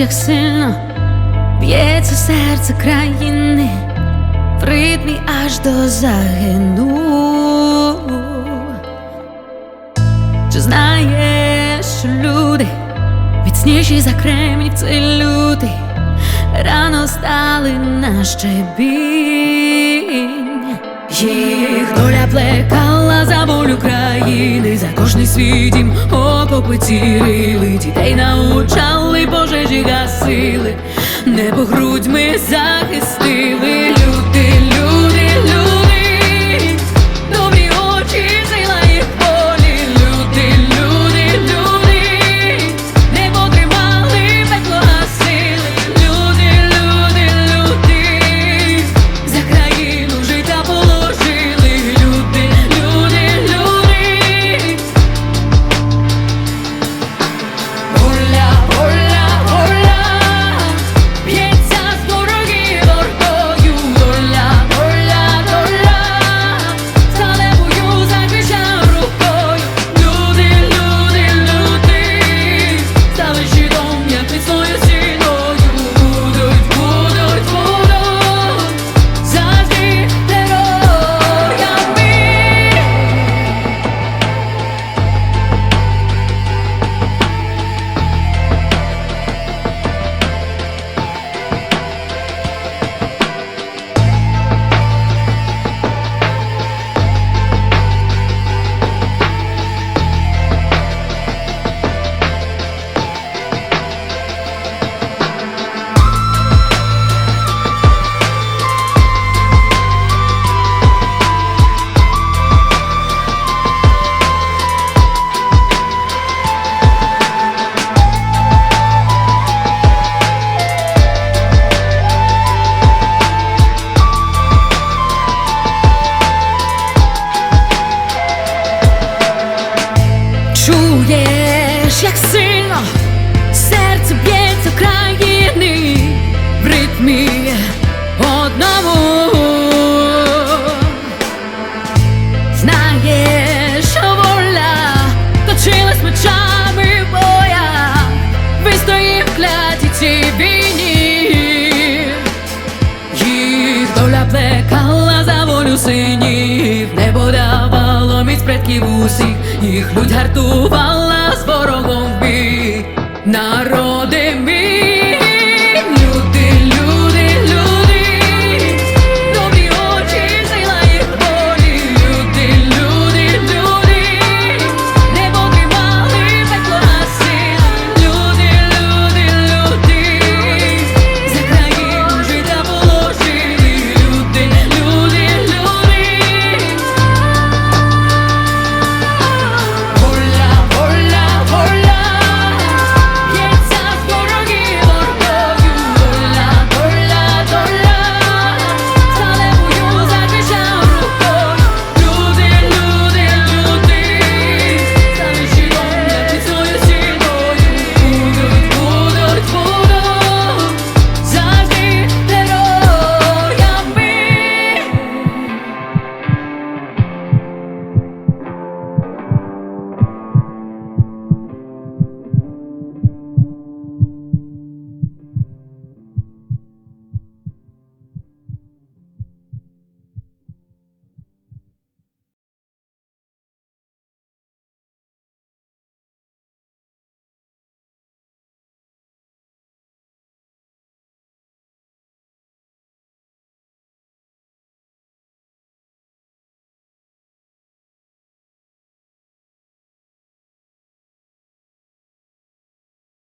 як сильно б'ється серце країни в ритмі аж до загину. Чи знаєш, що люди міцніші за кремнів це люди, рано стали на щебінь. Їх доля плекала за волю країни, за кожний свій дім дітей научали, пожежі гасили, небо грудьми захистили. Чуєш, як сильно серце б'ється країни в ритмі одному. Знаєш, що воля точилась мечами в боях, вистоїв кляті цій війні. Їх доля плекала за волю синів, небо давало міць предків усіх, їх людь гартувала